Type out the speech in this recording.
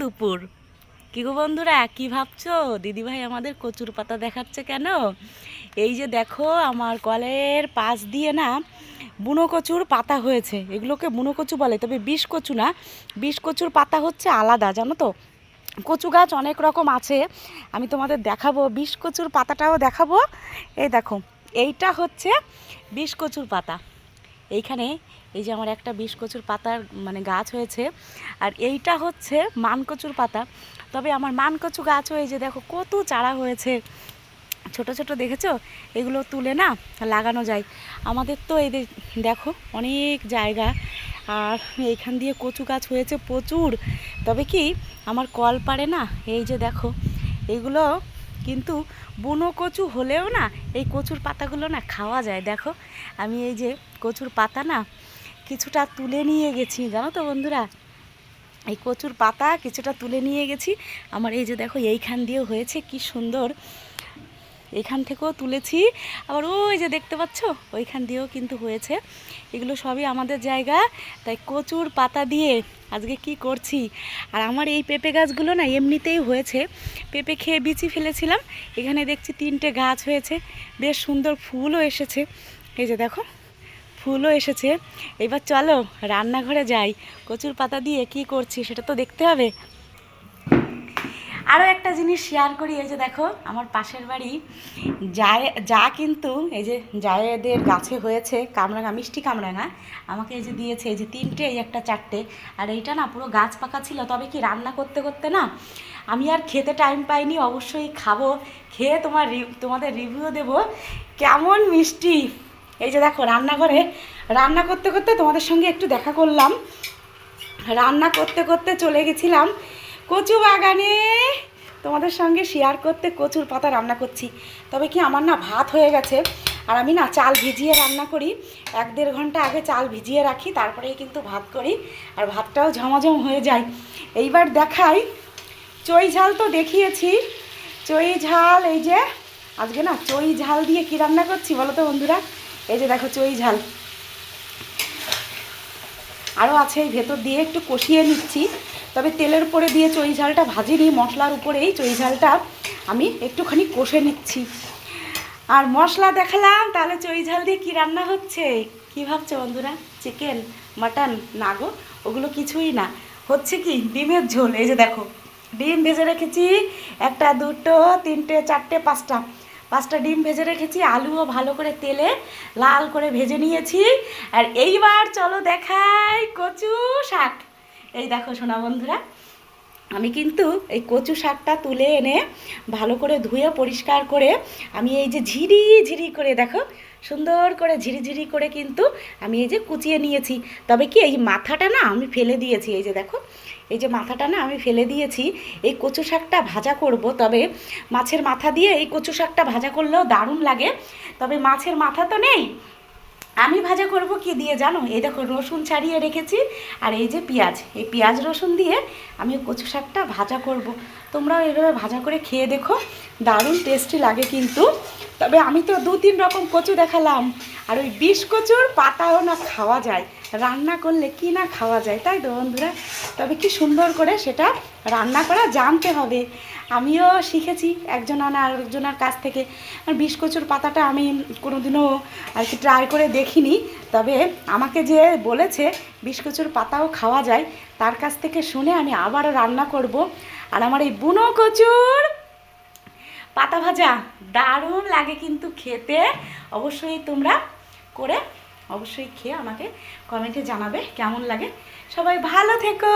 দুপুর। কি গো বন্ধুরা, কি ভাবছ? দিদিভাই আমাদের কচুর পাতা দেখাচ্ছে কেন? এই যে দেখো, আমার কলের পাশ দিয়ে না বুনো কচুর পাতা হয়েছে। এগুলোকে বুনো কচু বলে, তবে বিষ কচু না। বিষ কচুর পাতা হচ্ছে আলাদা, জানো তো? কচু গাছ অনেক রকম আছে। আমি তোমাদের দেখাবো, বিষ কচুর পাতাটাও দেখাবো। এই দেখো, এইটা হচ্ছে বিষ কচুর পাতা। এইখানে এই যে আমার একটা বিষ কচুর পাতার মানে গাছ হয়েছে। আর এইটা হচ্ছে মানকচুর পাতা। তবে আমার মানকচু গাছ এই যে দেখো কত চারা হয়েছে। ছোট ছোট দেখেছ? এগুলো তুলে না লাগানো যায়। আমাদের তো এই দেখো অনেক জায়গা। আর এইখান দিয়ে কচু গাছ হয়েছে প্রচুর। তবে কি আমার কল পারে না? এই যে দেখো, এগুলো কিন্তু বুনো কচু হলেও না এই কচুর পাতাগুলো না খাওয়া যায়। দেখো, আমি এই যে কচুর পাতা না কিছুটা তুলে নিয়ে গেছি, জানো তো বন্ধুরা? এই কচুর পাতা কিছুটা তুলে নিয়ে গেছি। আমার এই যে দেখো, এইখান দিয়েও হয়েছে, কি সুন্দর। এখান থেকেও তুলেছি। আবার ওই যে দেখতে পাচ্ছ, ওইখান দিয়েও কিন্তু হয়েছে। এগুলো সবই আমাদের জায়গা, তাই কচুর পাতা দিয়ে আজকে কি করছি? আর আমার এই পেঁপে গাছগুলো না এমনিতেই হয়েছে। পেঁপে খেয়ে বিচি ফেলেছিলাম, এখানে দেখছি তিনটে গাছ হয়েছে। বেশ সুন্দর ফুলও এসেছে। এই যে দেখো, ফুলও এসেছে। এবার চলো রান্নাঘরে যাই। কচুর পাতা দিয়ে কি করছি সেটা তো দেখতে হবে। একটা জিনিস শেয়ার করি, এই যে দেখো, আমার পাশের বাড়ি যায়, যা কিন্তু এই যে জায়েদের গাছে হয়েছে কামরাঙা, মিষ্টি কামরাঙা, আমাকে এই যে দিয়েছে, এই যে তিনটে, এই একটা চারটে। আর এইটা না পুরো গাছ পাকা ছিল, তবে কি রান্না করতে করতে না আমি আর খেতে টাইম পাইনি, অবশ্যই খাব। খেয়ে তোমার তোমাদের রিভিউ দেবো। কেমন মিষ্টি! এই যে দেখো, রান্নাঘরে রান্না করতে করতে তোমাদের সঙ্গে একটু দেখা করলাম। রান্না করতে করতে চলে গেছিলাম কচু বাগানে তোমাদের সঙ্গে শেয়ার করতে কচুর পাতা রান্না করছি। তবে কি আমার না ভাত হয়ে গেছে, আর আমি না চাল ভিজিয়ে রান্না করি। এক দেড় ঘণ্টা আগে চাল ভিজিয়ে রাখি, তারপরেই কিন্তু ভাত করি, আর ভাতটাও ঝমাঝম হয়ে যায়। এইবার দেখাই, চই ঝাল তো দেখিয়েছি। চই ঝাল, এই যে, আজকে না চই ঝাল দিয়ে কি রান্না করছি বলো তো বন্ধুরা? এই যে দেখো চই ঝাল। আরও আছে এই ভেতর দিয়ে একটু কষিয়ে নিচ্ছি। তবে তেলের উপরে দিয়ে চই ঝালটা ভাজিনি মশলার উপরেই চই ঝালটা আমি একটুখানি কষে নিচ্ছি। আর মশলা দেখালাম, তাহলে চই ঝাল দিয়ে কী রান্না হচ্ছে? কি ভাবছ বন্ধুরা? চিকেন, মাটন নাগো ওগুলো কিছুই না। হচ্ছে কি, ডিমের ঝোল, এই যে দেখো, ডিম ভেজে রেখেছি একটা, দুটো, তিনটে, চারটে, পাঁচটা। পাঁচটা ডিম ভেজে রেখেছি, আলুও ভালো করে তেলে লাল করে ভেজে নিয়েছি। আর এইবার চলো দেখাই কচু শাক। এই দেখো সোনা বন্ধুরা, আমি কিন্তু এই কচু শাকটা তুলে এনে ভালো করে ধুয়ে পরিষ্কার করে আমি এই যে ঝিরি ঝিরি করে দেখো, সুন্দর করে ঝিরি ঝিরি করে কিন্তু আমি এই যে কুচিয়ে নিয়েছি। তবে কি এই মাথাটা না আমি ফেলে দিয়েছি, এই যে দেখো, এই যে মাথাটা না আমি ফেলে দিয়েছি, এই কচু শাকটা ভাজা করব। তবে মাছের মাথা দিয়ে এই কচু শাকটা ভাজা করলেও দারুণ লাগে। তবে মাছের মাথা তো নেই আমি ভাজা করব কি দিয়ে জানো? এই দেখো রসুন ছাড়িয়ে রেখেছি, আর এই যে পেঁয়াজ। এই পেঁয়াজ রসুন দিয়ে আমি কচু শাকটা ভাজা করব। তোমরাও এইভাবে ভাজা করে খেয়ে দেখো, দারুণ টেস্টি লাগে কিন্তু। তবে আমি তো দু তিন রকম কচু দেখালাম। আর ওই বিষ কচুর পাতাও না খাওয়া যায়। রান্না করলে কি না খাওয়া যায়, তাই তো বন্ধুরা? তবে কি সুন্দর করে সেটা রান্না করা জানতে হবে। আমিও শিখেছি একজন না আরেকজনের কাছ থেকে। আর বিষ কচুর পাতাটা আমি কোনোদিনও আর কি ট্রাই করে দেখিনি। তবে আমাকে যে বলেছে বিষ কচুর পাতাও খাওয়া যায়, তার কাছ থেকে শুনে আমি আবারও রান্না করব। আর আমার এই বুনো কচুর পাতা ভাজা। দারুণ লাগে কিন্তু খেতে। অবশ্যই তোমরা করে অবশ্যই খেয়ে আমাকে কমেন্টে জানাবে কেমন লাগে। সবাই ভালো থেকো।